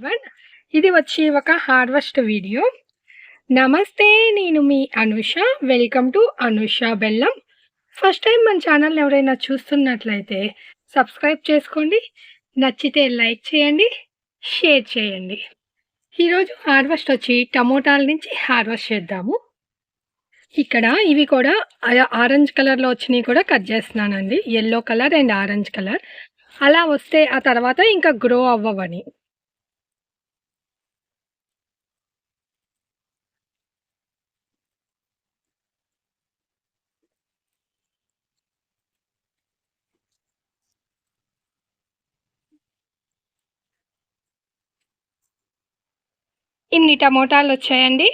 One ఇది వచ్చి ఒక హార్వెస్ట్ వీడియో. నమస్తే నేను మీ Anusha. Welcome to Anusha Bellam. First time మన ఛానల్ ఎవరైనా చూస్తున్నట్లయితే సబ్స్క్రైబ్ చేసుకోండి. నచ్చితే లైక్ చేయండి. షేర్ చేయండి. ఈరోజు హార్వెస్ట్ వచ్చి టమోటాల నుంచి హార్వెస్ట్ చేద్దాము. ఇక్కడ ఇవి కూడా ఆరెంజ్ కలర్లో వచ్చినవి కూడా కట్ చేస్తున్నానండి. Yellow colour and orange colour అలా వస్తే ఆ తర్వాత ఇంకా గ్రో అవ్వవని. ఇన్ని టమోటాలు వచ్చాయండి.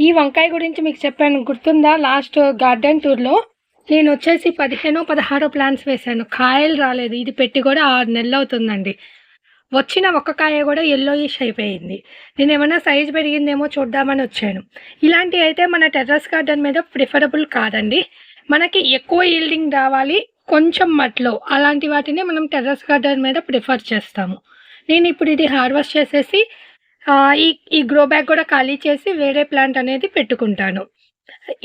ఈ వంకాయ గురించి మీకు చెప్పాను గుర్తుందా? లాస్ట్ గార్డెన్ టూర్లో నేను వచ్చేసి పదిహేను పదహారు ప్లాంట్స్ వేశాను కాయలు రాలేదు. ఇది పెట్టి కూడా ఆరు నెలలు అవుతుందండి. వచ్చిన ఒక్క కాయ కూడా ఎల్లోయిష్ అయిపోయింది. నేను ఏమైనా సైజ్ పెరిగిందేమో చూద్దామని వచ్చాను. ఇలాంటివి అయితే మన టెర్రస్ గార్డెన్ మీద ప్రిఫరబుల్ కాదండి. మనకి ఎక్కువ ఈల్డింగ్ రావాలి కొంచెం మట్లో. అలాంటి వాటిని మనం టెర్రస్ గార్డెన్ మీద ప్రిఫర్ చేస్తాము. నేను ఇప్పుడు ఇది హార్వెస్ట్ చేసేసి ఈ ఈ గ్రో బ్యాగ్ కూడా ఖాళీ చేసి వేరే ప్లాంట్ అనేది పెట్టుకుంటాను.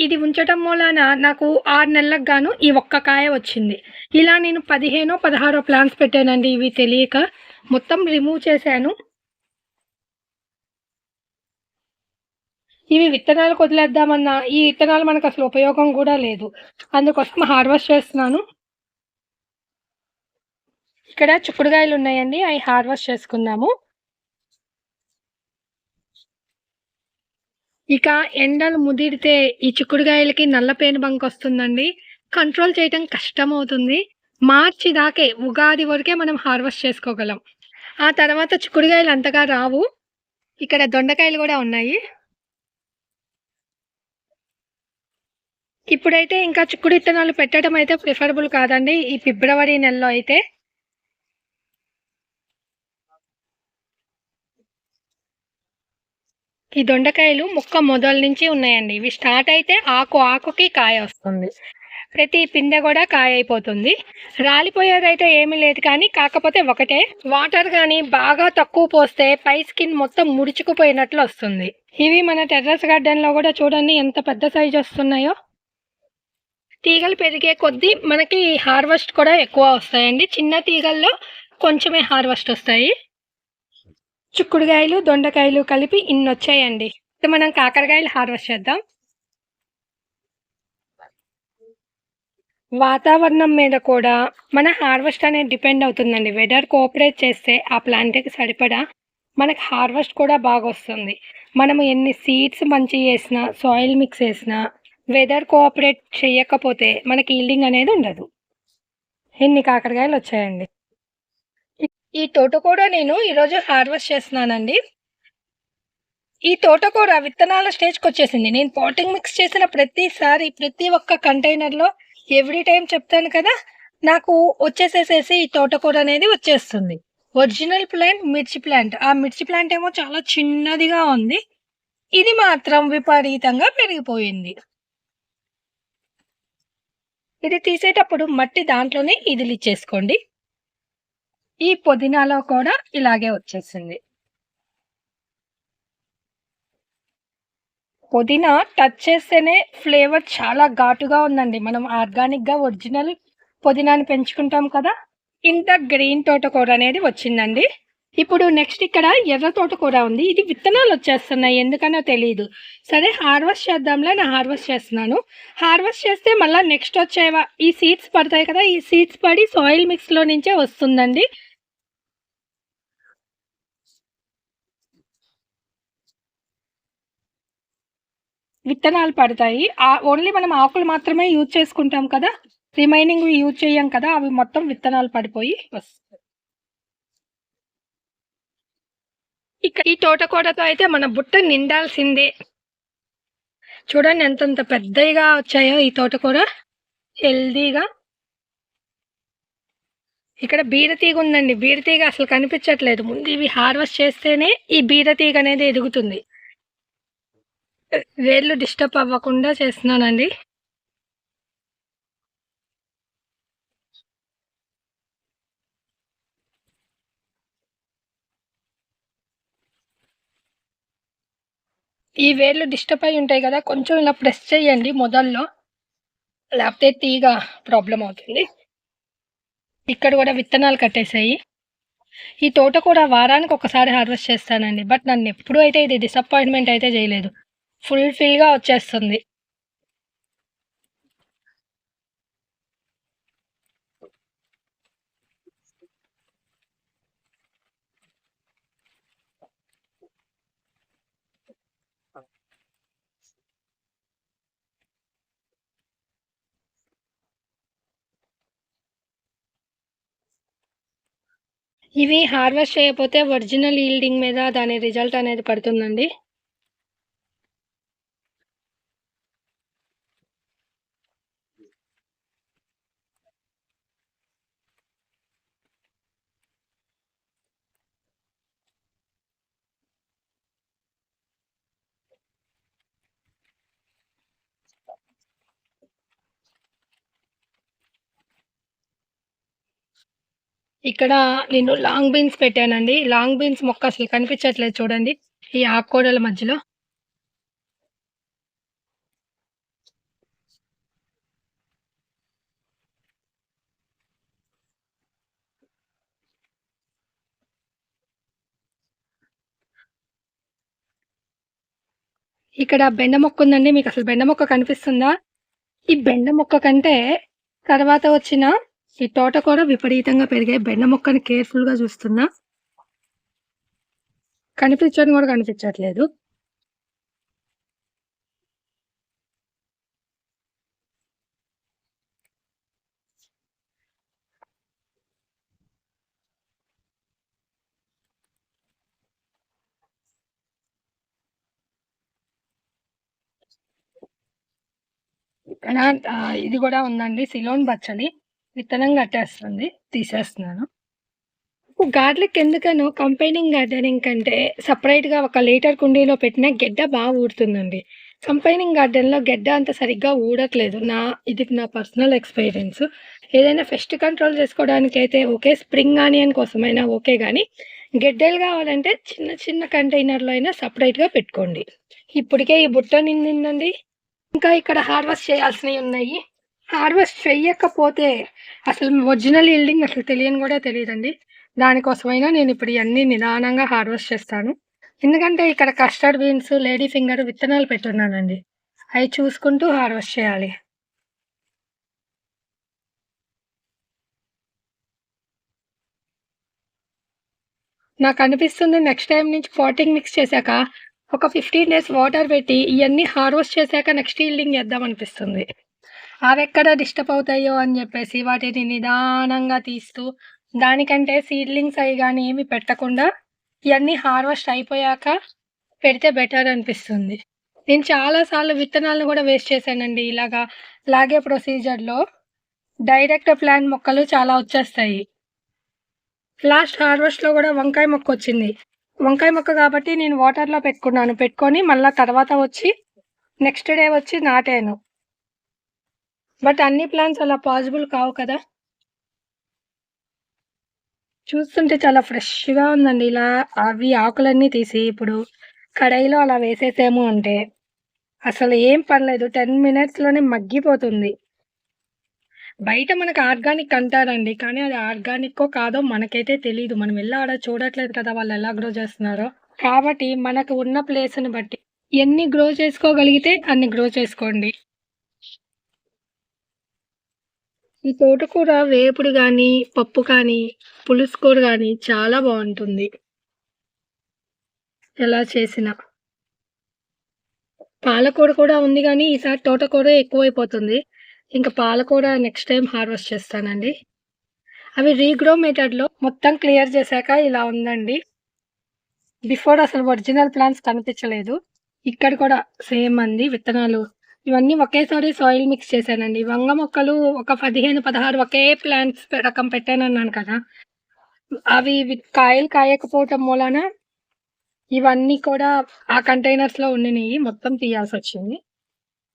ఇది ఉంచటం మూలాన నాకు ఆరు నెలలకు గాను ఈ ఒక్క కాయ వచ్చింది. ఇలా నేను పదిహేనో పదహారో ప్లాంట్స్ పెట్టానండి ఇవి తెలియక. మొత్తం రిమూవ్ చేశాను. ఇవి విత్తనాలు వదిలేద్దామన్నా ఈ విత్తనాలు మనకు అసలు ఉపయోగం కూడా లేదు. అందుకోసం హార్వెస్ట్ చేస్తున్నాను. ఇక్కడ చిక్కుడుకాయలు ఉన్నాయండి అవి హార్వెస్ట్ చేసుకుందాము. ఇక ఎండలు ముదిరితే ఈ చిక్కుడుగాయలకి నల్ల పేను బంక్ వస్తుందండి. కంట్రోల్ చేయటం కష్టం అవుతుంది మార్చి దాకే ఉగాది వరకే మనం హార్వెస్ట్ చేసుకోగలం. ఆ తర్వాత చిక్కుడుగాయలు అంతగా రావు. ఇక్కడ దొండకాయలు కూడా ఉన్నాయి. ఇప్పుడైతే ఇంకా చిక్కుడు విత్తనాలు పెట్టడం అయితే ప్రిఫరబుల్ కాదండి. ఈ ఫిబ్రవరి నెలలో అయితే ఈ దొండకాయలు ముక్క మొదల నుంచి ఉన్నాయండి. ఇవి స్టార్ట్ అయితే ఆకు ఆకుకి కాయ వస్తుంది. ప్రతి పిందె కూడా కాయ అయిపోతుంది. రాలిపోయేదైతే ఏమీ లేదు కానీ కాకపోతే ఒకటే వాటర్ కానీ బాగా తక్కువ పోస్తే పై స్కిన్ మొత్తం ముడుచుకుపోయినట్లు వస్తుంది. ఇవి మన టెర్రస్ గార్డెన్లో కూడా చూడండి ఎంత పెద్ద సైజు వస్తున్నాయో. తీగలు పెరిగే కొద్దీ మనకి హార్వెస్ట్ కూడా ఎక్కువ వస్తాయండి. చిన్న తీగల్లో కొంచెమే హార్వెస్ట్ వస్తాయి. చిక్కుడుకాయలు దొండకాయలు కలిపి ఇన్ని వచ్చాయండి ఇప్పుడు మనం కాకరకాయలు హార్వెస్ట్ చేద్దాం. వాతావరణం మీద కూడా మన హార్వెస్ట్ అనేది డిపెండ్ అవుతుందండి. వెదర్ కోఆపరేట్ చేస్తే ఆ ప్లాంట్కి సరిపడా మనకు హార్వెస్ట్ కూడా బాగా వస్తుంది. మనము ఎన్ని సీడ్స్ మంచి వేసినా సాయిల్ మిక్స్ వేసినా వెదర్ కోఆపరేట్ చేయకపోతే మనకి ఈల్డింగ్ అనేది ఉండదు. ఎన్ని కాకరకాయలు వచ్చాయండి. ఈ తోటకూర నేను ఈరోజు హార్వెస్ట్ చేస్తున్నానండి. ఈ తోటకూర విత్తనాల స్టేజ్కి వచ్చేసింది. నేను పాటింగ్ మిక్స్ చేసిన ప్రతిసారి ప్రతి ఒక్క కంటైనర్లో ఎవ్రీ టైం చెప్తాను కదా నాకు వచ్చేసేసేసి ఈ తోటకూర అనేది వచ్చేస్తుంది. ఒరిజినల్ ప్లాంట్ మిర్చి ప్లాంట్. ఆ మిర్చి ప్లాంట్ ఏమో చాలా చిన్నదిగా ఉంది. ఇది మాత్రం విపరీతంగా పెరిగిపోయింది. ఇది తీసేటప్పుడు మట్టి దాంట్లోనే ఇదిలిచ్చేసుకోండి. ఈ పుదీనాలో కూడా ఇలాగే వచ్చేసింది. పుదీనా టచ్ చేస్తేనే ఫ్లేవర్ చాలా ఘాటుగా ఉందండి. మనం ఆర్గానిక్గా ఒరిజినల్ పుదీనాని పెంచుకుంటాం కదా ఇంత గ్రీన్ తోటకూర అనేది వచ్చిందండి. ఇప్పుడు నెక్స్ట్ ఇక్కడ ఎర్ర తోటకూర ఉంది. ఇది విత్తనాలు వచ్చేస్తున్నాయి ఎందుకనో తెలియదు సరే హార్వెస్ట్ చేద్దాంలే నేను హార్వెస్ట్ చేస్తున్నాను. హార్వెస్ట్ చేస్తే మళ్ళీ నెక్స్ట్ వచ్చేవా ఈ సీడ్స్ పడతాయి కదా ఈ సీడ్స్ పడి సాయిల్ మిక్స్లో నుంచే వస్తుందండి. విత్తనాలు పడతాయి. ఓన్లీ మనం ఆకులు మాత్రమే యూజ్ చేసుకుంటాం కదా? రిమైనింగ్ యూజ్ చేయం కదా? అవి మొత్తం విత్తనాలు పడిపోయి. వస్తాయి ఇక్కడ ఈ తోటకూరతో అయితే మన బుట్ట నిండాల్సిందే. చూడండి ఎంతంత పెద్దగా వచ్చాయో ఈ తోటకూర. హెల్దీగా ఇక్కడ బీరతీగ ఉందండి. బీరతీగ అసలు కనిపించట్లేదు. ముందు ఇవి హార్వెస్ట్ చేస్తేనే ఈ బీరతీగ అనేది ఎదుగుతుంది. వేళ్ళు డిస్టర్బ్ అవ్వకుండా చేస్తున్నానండి. ఈ వేర్లు డిస్టర్బ్ అయి ఉంటాయి కదా కొంచెం ఇలా ప్రెస్ చేయండి మొదల్లో. లేకపోతే తీగ ప్రాబ్లం అవుతుంది. ఇక్కడ కూడా విత్తనాలు కట్టేసాయి ఈ తోట కూడా వారానికి ఒకసారి హార్వెస్ట్ చేస్తానండి బట్ నన్ను ఎప్పుడూ అయితే ఇది డిసప్పాయింట్మెంట్ అయితే చేయలేదు. ఫుల్ఫిల్గా వచ్చేస్తుంది. ఇవి హార్వెస్ట్ చేయకపోతే ఒరిజినల్ ఈల్డింగ్ మీద దాని రిజల్ట్ అనేది పడుతుందండి. ఇక్కడ నేను లాంగ్ బీన్స్ పెట్టానండి. లాంగ్ బీన్స్ మొక్క అసలు కనిపించట్లేదు చూడండి. ఈ ఆకుకూరల మధ్యలో. ఇక్కడ బెండ మొక్క ఉందండి. మీకు అసలు బెండ మొక్క కనిపిస్తుందా? ఈ బెండ మొక్క కంటే తర్వాత వచ్చిన ఈ తోటకూర విపరీతంగా పెరిగాయి. బెండ మొక్కని కేర్ఫుల్గా చూస్తున్నా. కనిపించడం కూడా కనిపించట్లేదు. ఇది కూడా ఉందండి సిలోన్ బచ్చలి విత్తనం కట్టేస్తుంది. తీసేస్తున్నాను. గార్లిక్ ఎందుకనో కంపైనింగ్ గార్డెనింగ్ కంటే సపరేట్గా ఒక లీటర్ కుండీలో పెట్టిన గెడ్డ బాగా ఊడుతుందండి. కంపైనింగ్ గార్డెన్లో గెడ్డ అంత సరిగ్గా ఊడట్లేదు. నా ఇది నా పర్సనల్ ఎక్స్పీరియన్స్ ఏదైనా ఫెస్ట్ కంట్రోల్ చేసుకోవడానికి అయితే ఓకే స్ప్రింగ్ ఆనియన్ కోసమైనా ఓకే కానీ గెడ్డలు కావాలంటే చిన్న చిన్న కంటైనర్లో అయినా సపరేట్గా పెట్టుకోండి. ఇప్పటికే ఈ బుట్ట నిండిందండి. ఇంకా ఇక్కడ హార్వెస్ట్ చేయాల్సినవి ఉన్నాయి. హార్వెస్ట్ చెయ్యకపోతే అసలు ఒరిజినల్ ఈల్డింగ్ అసలు తెలియని కూడా తెలియదండి. దానికోసమైనా నేను ఇప్పుడు ఇవన్నీ నిదానంగా హార్వెస్ట్ చేస్తాను. ఎందుకంటే ఇక్కడ కస్టర్డ్ బీన్స్ లేడీ ఫింగర్ విత్తనాలు పెట్టున్నానండి. అవి చూసుకుంటూ హార్వెస్ట్ చేయాలి. నాకు అనిపిస్తుంది నెక్స్ట్ టైం నుంచి పాటింగ్ మిక్స్ చేశాక ఒక ఫిఫ్టీన్ డేస్ వాటర్ పెట్టి ఇవన్నీ హార్వెస్ట్ చేశాక నెక్స్ట్ ఈల్డింగ్ చేద్దాం అనిపిస్తుంది. అవి ఎక్కడ డిస్టర్బ్ అవుతాయో అని చెప్పేసి వాటిని నిదానంగా తీస్తూ దానికంటే సీడ్లింగ్స్ అవి కానీ ఏమి పెట్టకుండా ఇవన్నీ హార్వెస్ట్ అయిపోయాక పెడితే బెటర్ అనిపిస్తుంది. నేను చాలాసార్లు విత్తనాలను కూడా వేస్ట్ చేశానండి. ఇలాగా లాగే ప్రొసీజర్లో డైరెక్ట్ ప్లాంట్ మొక్కలు చాలా వచ్చేస్తాయి. లాస్ట్ హార్వెస్ట్లో కూడా వంకాయ మొక్క వచ్చింది. వంకాయ మొక్క కాబట్టి నేను వాటర్లో పెట్టుకున్నాను. పెట్టుకొని మళ్ళీ తర్వాత వచ్చి నెక్స్ట్ డే వచ్చి నాటాను. బట్ అన్ని ప్లాన్స్ అలా పాసిబుల్ కావు కదా? చూస్తుంటే చాలా ఫ్రెష్గా ఉందండి. ఇలా అవి ఆకులన్నీ తీసి ఇప్పుడు కడాయిలో అలా వేసేసాము అంటే అసలు ఏం పర్లేదు. టెన్ మినిట్స్లోనే మగ్గిపోతుంది. బయట మనకు ఆర్గానిక్ అంటారండి. కానీ అది ఆర్గానిక్కో కాదో మనకైతే తెలియదు మనం ఎలా ఆడ చూడట్లేదు కదా వాళ్ళు ఎలా గ్రో చేస్తున్నారో. కాబట్టి మనకు ఉన్న ప్లేస్ని బట్టి ఎన్ని గ్రో చేసుకోగలిగితే అన్ని గ్రో చేసుకోండి. ఈ తోటకూర వేపుడు కానీ పప్పు కానీ పులుసుకూర కానీ చాలా బాగుంటుంది. ఎలా చేసినా? పాలకూర కూడా ఉంది కానీ ఈసారి తోటకూర ఎక్కువైపోతుంది. ఇంకా పాలకూర నెక్స్ట్ టైం హార్వెస్ట్ చేస్తానండి. అవి రీగ్రో మెథడ్లో మొత్తం క్లియర్ చేశాక ఇలా ఉందండి. బిఫోర్ అసలు ఒరిజినల్ ప్లాంట్స్ కనిపించలేదు. ఇక్కడ కూడా సేమ్ అంది విత్తనాలు. ఇవన్నీ ఒకేసారి సాయిల్ మిక్స్ చేశానండి. వంగ మొక్కలు ఒక పదిహేను పదహారు ఒకే ప్లాంట్స్ రకం పెట్టానన్నాను కదా. అవి కాయలు కాయకపోవటం మూలాన ఇవన్నీ కూడా ఆ కంటైనర్స్లో ఉండినాయి. మొత్తం తీయాల్సి వచ్చింది.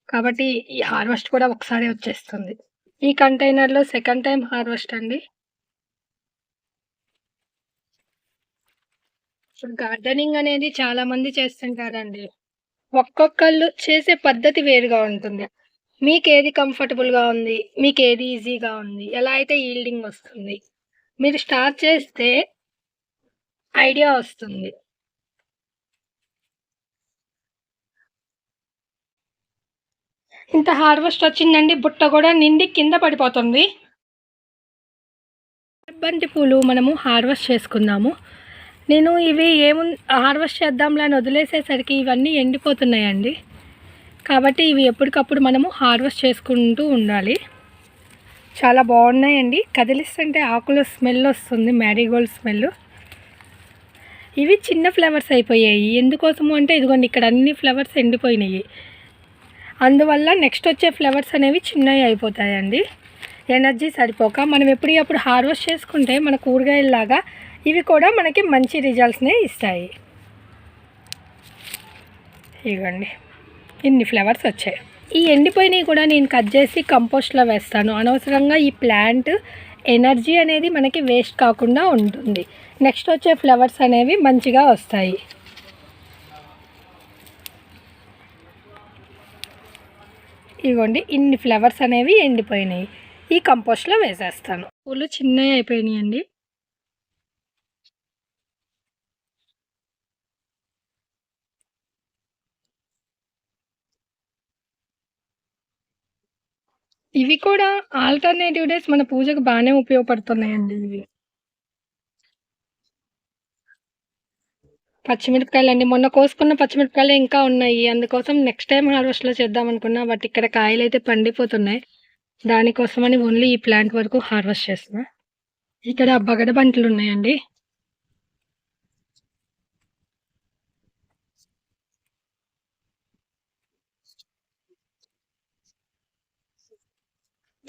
కాబట్టి ఈ హార్వెస్ట్ కూడా ఒకసారి వచ్చేస్తుంది. ఈ కంటైనర్లో సెకండ్ టైం హార్వెస్ట్ అండి. ఇప్పుడు గార్డెనింగ్ అనేది చాలా మంది చేస్తుంటారండి. ఒక్కొక్కళ్ళు చేసే పద్ధతి వేరుగా ఉంటుంది. మీకు ఏది కంఫర్టబుల్గా ఉంది మీకు ఏది ఈజీగా ఉంది ఎలా అయితే ఈల్డింగ్ వస్తుంది మీరు స్టార్ట్ చేస్తే ఐడియా వస్తుంది. ఇంత హార్వెస్ట్ వచ్చిందండి బుట్ట కూడా నిండి కింద పడిపోతుంది. బంతి పూలు మనము హార్వెస్ట్ చేసుకుందాము నేను ఇవి ఏము హార్వెస్ట్ చేద్దాంలే అని వదిలేసేసరికి ఇవన్నీ ఎండిపోతున్నాయండి. కాబట్టి ఇవి ఎప్పటికప్పుడు మనము హార్వెస్ట్ చేసుకుంటూ ఉండాలి. చాలా బాగున్నాయండి. కదిలిస్తుంటే ఆకుల స్మెల్ వస్తుంది మ్యారీగోల్డ్ స్మెల్ ఇవి చిన్న ఫ్లవర్స్ అయిపోయాయి. ఎందుకోసము అంటే ఇదిగోండి ఇక్కడ అన్ని ఫ్లవర్స్ ఎండిపోయినాయి. అందువల్ల నెక్స్ట్ వచ్చే ఫ్లవర్స్ అనేవి చిన్నవి అయిపోతాయండి. ఎనర్జీ సరిపోక మనం ఎప్పటికప్పుడు హార్వెస్ట్ చేసుకుంటే మన కూరగాయల్లాగా ఇవి కూడా మనకి మంచి రిజల్ట్స్నే ఇస్తాయి. ఇవ్వండి ఇన్ని ఫ్లవర్స్ వచ్చాయి. ఈ ఎండిపోయినవి కూడా నేను కట్ చేసి కంపోస్ట్లో వేస్తాను. అనవసరంగా ఈ ప్లాంట్ ఎనర్జీ అనేది మనకి వేస్ట్ కాకుండా ఉంటుంది. నెక్స్ట్ వచ్చే ఫ్లవర్స్ అనేవి మంచిగా వస్తాయి. ఇవ్వండి ఇన్ని ఫ్లవర్స్ అనేవి ఎండిపోయినాయి. ఈ కంపోస్ట్లో వేసేస్తాను. పూలు చిన్నవి అయిపోయినాయి అండి ఇవి కూడా ఆల్టర్నేటివ్ డేస్ మన పూజకు బాగానే ఉపయోగపడుతున్నాయండి ఇవి. పచ్చిమిరపకాయలు అండి మొన్న కోసుకున్న పచ్చిమిరపకాయలు ఇంకా ఉన్నాయి. అందుకోసం నెక్స్ట్ టైం హార్వెస్ట్లో చేద్దాం అనుకున్నా బట్ ఇక్కడ కాయలు అయితే పండిపోతున్నాయి. దానికోసమని ఓన్లీ ఈ ప్లాంట్ వరకు హార్వెస్ట్ చేస్తున్నా. ఇక్కడ బగడ బంట్లు ఉన్నాయండి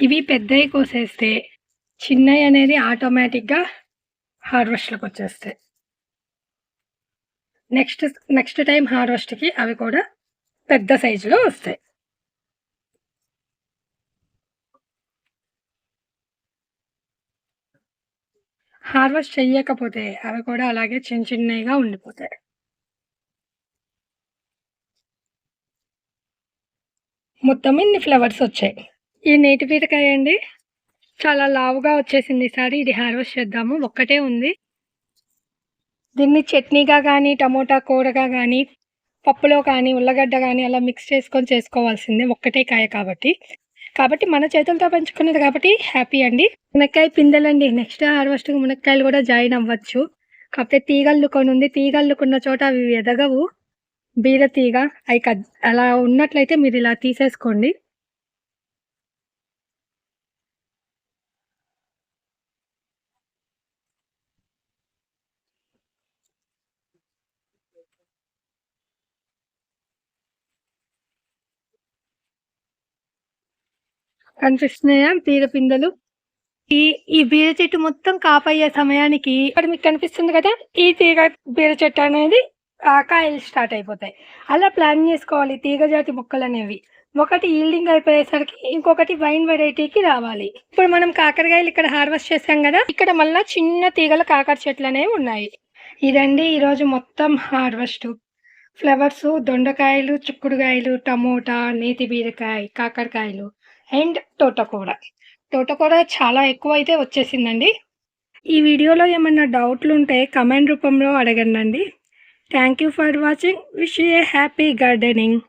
ఇవి పెద్దవి కోసేస్తే చిన్నవి అనేది ఆటోమేటిక్గా హార్వెస్ట్లోకి వచ్చేస్తాయి. నెక్స్ట్ నెక్స్ట్ టైం హార్వెస్ట్కి అవి కూడా పెద్ద సైజులో వస్తాయి. హార్వెస్ట్ చెయ్యకపోతే అవి కూడా అలాగే చిన్న చిన్నగా ఉండిపోతాయి. మొత్తం ఇన్ని ఫ్లవర్స్ వచ్చాయి. ఈ నేటి బీరకాయ అండి. చాలా లావుగా వచ్చేసింది ఈసారి ఇది హార్వెస్ట్ చేద్దాము. ఒక్కటే ఉంది. దీన్ని చట్నీగా కానీ టమోటా కూరగా కానీ పప్పులో కానీ ఉల్లగడ్డ కానీ అలా మిక్స్ చేసుకొని చేసుకోవాల్సిందే. ఒక్కటే కాయ కాబట్టి. కాబట్టి మన చేతులతో పెంచుకున్నది కాబట్టి హ్యాపీ అండి. మునక్కాయ పిందెలండి. నెక్స్ట్ హార్వెస్ట్ మునక్కాయలు కూడా జాయిన్ అవ్వచ్చు. కాకపోతే తీగల్లుకొని ఉంది. తీగల్లుకున్న చోట అవి ఎదగవు. బీర తీగ అవి అలా ఉన్నట్లయితే మీరు ఇలా తీసేసుకోండి. కనిపిస్తున్నాయా? బీర పిందెలు? ఈ ఈ బీర చెట్టు మొత్తం కాపయ్యే సమయానికి ఇక్కడ మీకు కనిపిస్తుంది కదా ఈ తీగ బీర చెట్టు అనేది కాయలు స్టార్ట్ అయిపోతాయి. అలా ప్లాన్ చేసుకోవాలి తీగ జాతి మొక్కలు అనేవి. ఒకటి ఈల్డింగ్ అయిపోయేసరికి ఇంకొకటి వైన్ వెరైటీకి రావాలి. ఇప్పుడు మనం కాకరకాయలు ఇక్కడ హార్వెస్ట్ చేసాం కదా ఇక్కడ మళ్ళీ చిన్న తీగల కాకర చెట్లు అనేవి ఉన్నాయి. ఇదండి ఈరోజు మొత్తం హార్వెస్ట్ ఫ్లవర్స్ దొండకాయలు చిక్కుడుకాయలు టమోటా నేతి బీరకాయ కాకరకాయలు. అండ్ తోటకూర. తోటకూర చాలా ఎక్కువ అయితే వచ్చేసిందండి. ఈ వీడియోలో ఏమన్నా డౌట్లు ఉంటే కమెంట్ రూపంలో అడగండి thank you for watching wish a happy gardening